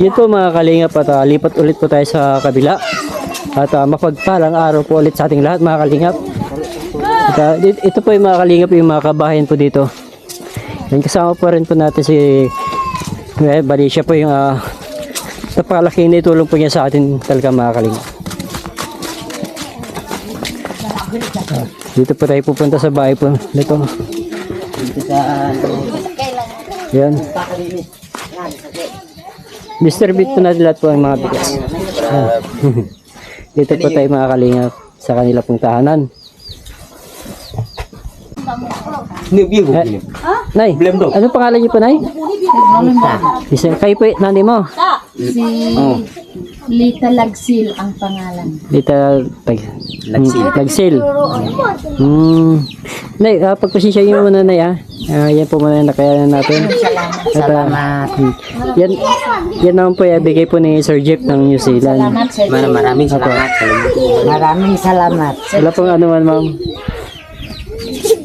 Yun po mga kalingap at ah, lipat ulit po tayo sa kabila. At uh, mapagpalang araw po ulit sa ating lahat mga kalingap. At, dit- ito po yung mga kalingap yung mga kabahayan po dito. Yan kasama po rin po natin si eh, bali siya po yung uh, napakalaking naitulong po niya sa atin talaga mga kalingap. Ah, dito po tayo pupunta sa bahay po. Dito sa Yan. Distribute po natin lahat po ang mga bigas. Yan. Dito po tayo mga kalingap sa kanila pong tahanan. Eh, Nay, ano pangalan niyo po, Nay? Isa, kayo po, nanay mo. Si Lita Lagsil ang pangalan. Dito, tag, Lagsil. Hmm, Lagsil. Hmm. Nay, uh, pagpasisya niyo muna, Nay, ah. Ah, yan po muna yung nakayanan natin. At, ah, Salamat. hmm, yan, yan naman po, ibigay po ni Sir Jeff ng New Zealand. Salamat sir. Mar- maraming salamat. Maraming salamat. Wala pong ano man, ma'am.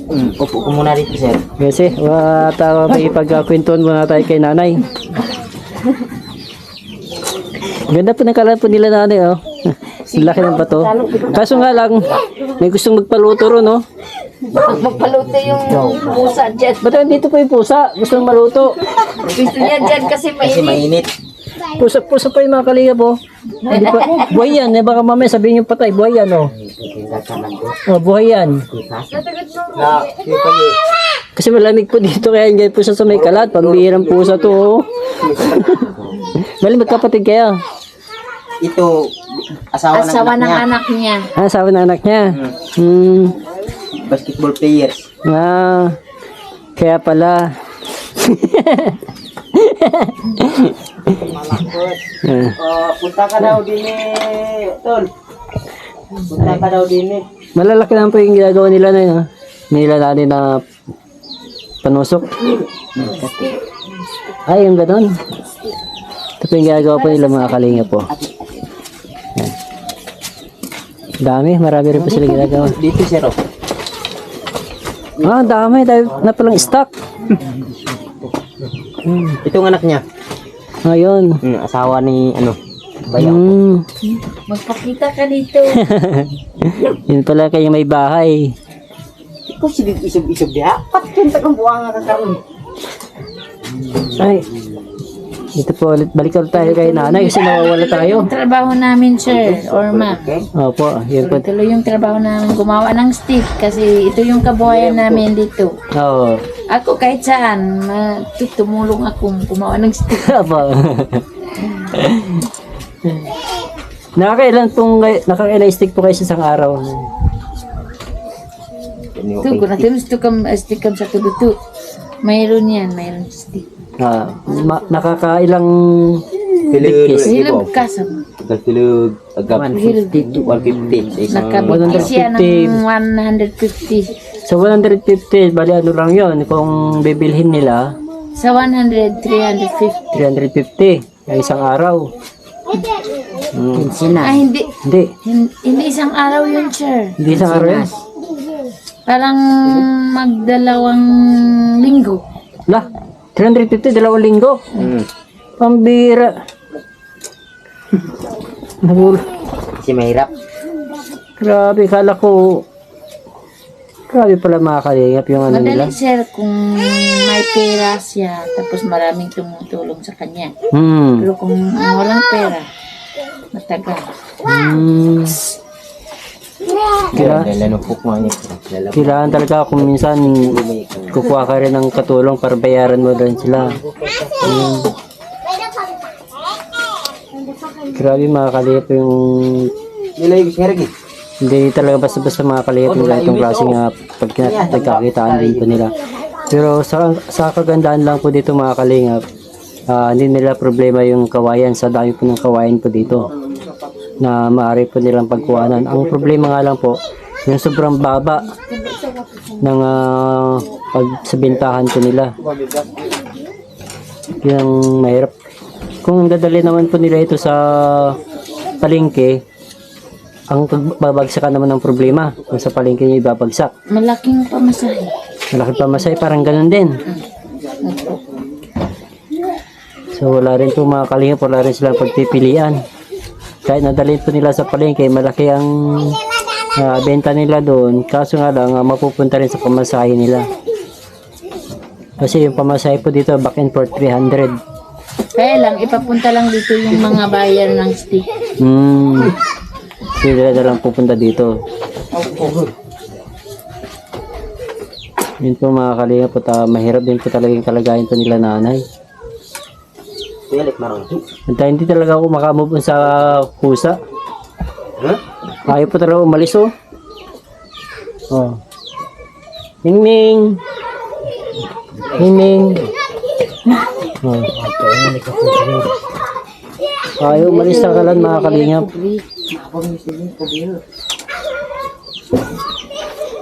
Mm, upo ko muna rito, sir. Kasi, wa tawa may pagkakwentuhan muna tayo kay nanay. Ganda po ng kalan po nila nanay, oh. Laki ng bato. Kaso nga lang, may gustong magpaluto ron, oh. Magpaluto yung pusa dyan. Ba't dito po yung pusa? Gustong maluto. Gusto niya dyan kasi Kasi mainit. mainit. Pusa, pusa pa yung mga kalingap, oh. Hindi pa, buhay yan, eh. Baka mamaya sabihin yung patay, buhay yan, oh. Oh, buhay yan. Kasi malamig po dito, kaya hindi po siya sa may kalat. Pambihirang pusa to, oh. Bali, magkapatid kayo. ito, asawa, Asawa ng ng anak anak niya. Ah, asawa ng anak niya. Hmm. niya. Basketball players. Ah, kaya pala. Ah, Oh, punta ka daw din eh, tol. Punta ka daw din eh. malalaki lang po yung ginagawa nila na yun. ah. Nila natin na panusok. Ay, yung ganon. Ito po yung ginagawa po nila mga kalinga po. Yan. Dami, marami rin po sila ginagawa. Dito, sir. oh. Ah, dami. Dami na palang stock. Ito ang anak niya. Ngayon. Mm, asawa ni, ano, bayaw. Hmm. Magpakita ka dito. Yun pala kayo may bahay. Ikaw silid isog-isog diha. Patin ta kang buwang nga karon. Ay. Ito po ulit. Balik ulit tayo kay nanay kasi nawawala tayo. Yung trabaho namin sir, or ma. Opo, yun po. Tuloy yung trabaho namin gumawa ng stick kasi ito yung kabuhayan namin dito. Oo. Ako kahit saan, ma- tu- tumulong ako gumawa ng stick. Opo. Nakakailan pong, nakakailan stick po kayo sa isang araw? Ito, kung natulus ito kam, stick kam sa tuluto. Mayroon yan, mayroon stick. Ah, ma- nakakailang Pilud. bigkis? Hilog kasam. Agad-pilud. Agad 150 to 150. Isang Nakabigti siya ng 150. 150. Sa 150, bali ano lang yon kung bibilhin nila, Sa 100, 350. 350 ay isang araw. Hmm. Ah, hindi. Hindi, Hin- Hindi isang araw yun, sir. hindi isang araw yan. Parang magdalawang linggo. Lah, 350, dalawang linggo. Mm. Pambira. Nagul. Kasi mahirap. Grabe, kala ko. Grabe pala mga kalingap yung ano nila. Madali, sir, kung may pera siya, tapos maraming tumutulong sa kanya. Hmm. Pero kung walang pera, matagal. Hmm. Lalo. kailangan talaga kung minsan kukuha ka rin ng katulong para bayaran mo rin sila. Hmm. Grabe mga kalingap yung. Hindi talaga basta-basta mga kalihap yung ganitong klaseng uh, pagkakakitaan din po nila. Pero sa, sa kagandahan lang po dito mga kalingap, ah, hindi nila problema yung kawayan sa dami po ng kawayan po dito na maaari po nilang pagkuhanan. Ang problema nga lang po, yung sobrang baba ng uh, pagsabintahan po nila. Yun ang mahirap. Kung dadali naman po nila ito sa palengke, ang pagbabagsakan naman ng problema kung sa palengke niya ibabagsak. Malaking pamasahe. Malaki pa masay, parang ganun din. So wala rin po mga kalingap, wala rin silang pagpipilian. Kahit nadalhin po nila sa palengke, malaki ang ah, benta nila doon. Kaso nga lang, ah, mapupunta rin sa pamasahe nila. Kasi yung pamasahe po dito, back and forth 300. Kaya lang, ipapunta lang dito yung mga buyer ng stick. Hmm. Sila na lang pupunta dito. Yun po mga kalingap po, ta, mahirap din po talaga yung kalagayan po nila nanay. Pilit marang. At hindi talaga ako makamove sa pusa. Huh? Ayaw po talaga umalis oh. Oh. Ning Ning. Ning Ning. Oh. Ayaw umalis sa kalan mga kalingap.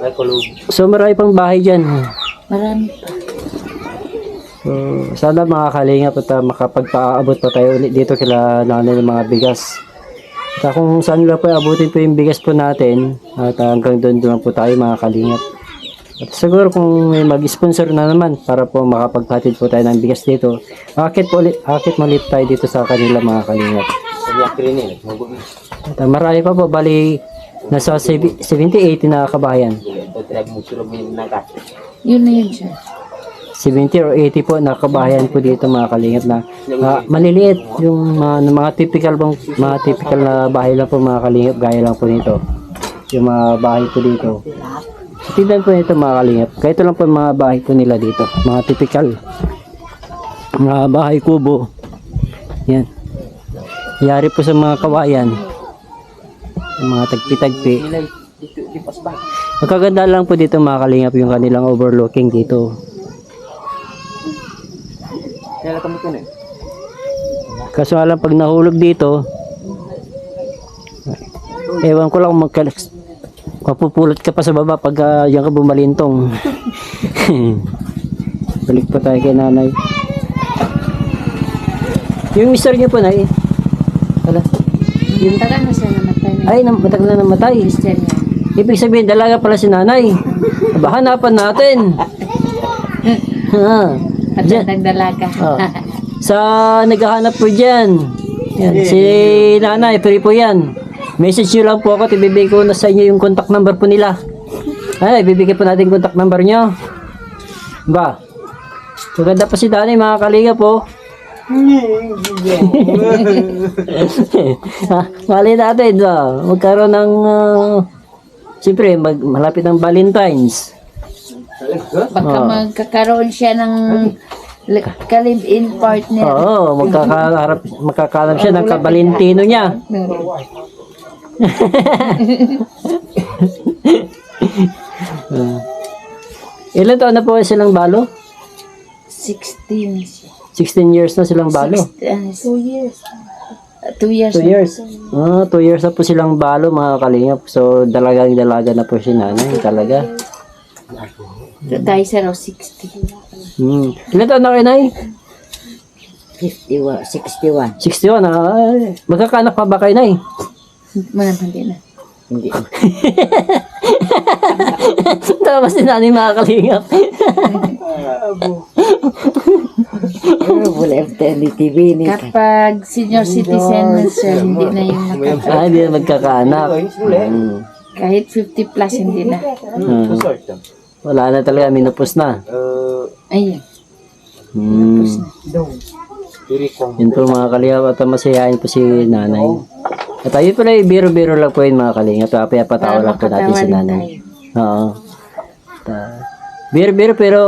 Ay, kulog. So marami pang bahay dyan. Marami pa. So, sana mga kalingap at uh, makapagpaabot pa tayo ulit dito kila nanay ng mga bigas. At uh, kung saan nila po abutin po yung bigas po natin at uh, hanggang doon doon po tayo mga kalingap. At siguro kung may mag-sponsor na naman para po makapagpatid po tayo ng bigas dito, akit po ulit, akit mo ulit tayo dito sa kanila mga kalingap. At uh, marami pa po, bali nasa 70-80 na nagas. Yun na yun siya. 70 or 80 po na kabahayan po dito mga kalingap na ah, maliliit yung mga, mga typical bang mga typical na bahay lang po mga kalingap gaya lang po nito. Yung mga bahay po dito. Tignan po nito mga kalingap kaya ito lang po mga bahay po nila dito mga typical. Mga bahay kubo. Yan. Yari po sa mga kawayan. Yung mga tagpi-tagpi? Magkaganda lang po dito mga kalingap yung kanilang overlooking dito. Kaya kami ko eh. Kaso alam pag nahulog dito, ewan ko lang magka mapupulot ka pa sa baba pag uh, yan ka bumalintong. Balik pa tayo kay nanay. Yung mister niyo po na eh. Wala. Yung taga na siya namatay. Ay, nam- matagal na namatay. Christian yan. Ibig sabihin, dalaga pala si nanay. Aba, hanapan natin. ha. At Diyan. nagdalaga. Oh. Sa naghahanap po dyan. Yan, si nanay, free po yan. Message nyo lang po ako, at ibibigay ko na sa inyo yung contact number po nila. Ay, ibibigay po natin yung contact number nyo. Ba? Maganda pa si nanay, mga kalinga po. ah, mali natin, ba? Magkaroon ng, uh, siyempre, mag, malapit ng Valentine's. Baka Oh. magkakaroon siya ng li- ka-live-in partner. Oo, magkakaharap, magkakaharap siya ng kabalintino niya. Ah. Ilan taon na po silang balo? 16 siya. 16 years na silang balo. 2 years. 2 years. 2 years. Ah, 2 years na po silang balo mga kalingap. So, dalagang dalaga na po si nanay talaga. Tayo sa raw 60. Hmm. Ilan taon na kayo, nay? 51, 61. 61. Ah, magkakanak pa ba kayo, nay? Manang hindi na. Hindi. Tama si nanay mga kalingap. Wala TV ni. Kapag senior citizen na siya, hindi na yung nakaka- ah, hindi na magkakaanak. Hmm. Kahit 50 plus, hindi na. Hmm. Wala na talaga, minupos na. Ayun. Hmm. Yun po mga kalingap at masiyahin po si nanay. At ayun pala, biro-biro lang po yun mga kalingap. Kaya patawa lang po natin si nanay. Oo. Ta- Biro-biro pero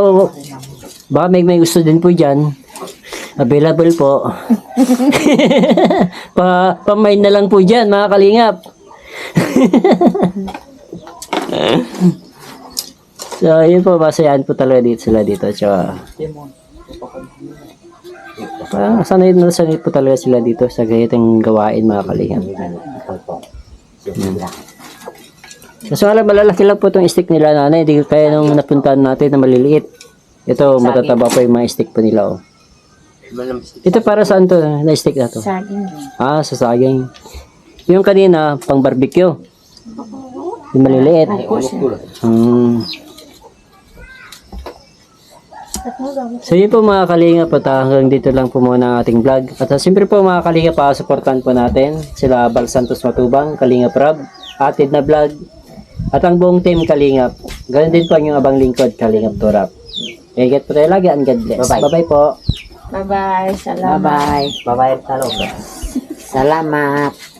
baka may, may gusto din po dyan. Available po. pa, pamain na lang po dyan mga kalingap. so, yun po, masayahan po talaga dito sila dito. Tsaka, Ah, sanay na sanay po talaga sila dito sa ganitong gawain mga kalingap. Hmm. Kaso lang, malalaki lang po itong stick nila nanay. Hindi kaya nung napuntahan natin na maliliit. Ito, matataba po yung mga stick po nila. Oh. Ito para saan to na stick na to? Saging. Ah, sa saging. Yung kanina, pang barbecue. Yung maliliit. Hmm. So yun po mga kalingap at hanggang dito lang po muna ang ating vlog. At uh, siyempre po mga kalingap, pa supportan po natin sila Bal Santos Matubang, Kalingap Rab, Atid na Vlog, at ang buong team Kalingap. Ganun din po ang yung abang lingkod Kalingap Turap. Ingat po tayo lagi and God bless. Bye-bye. Bye-bye po. Bye-bye. Salamat. Bye-bye. Bye-bye, talong. Salamat.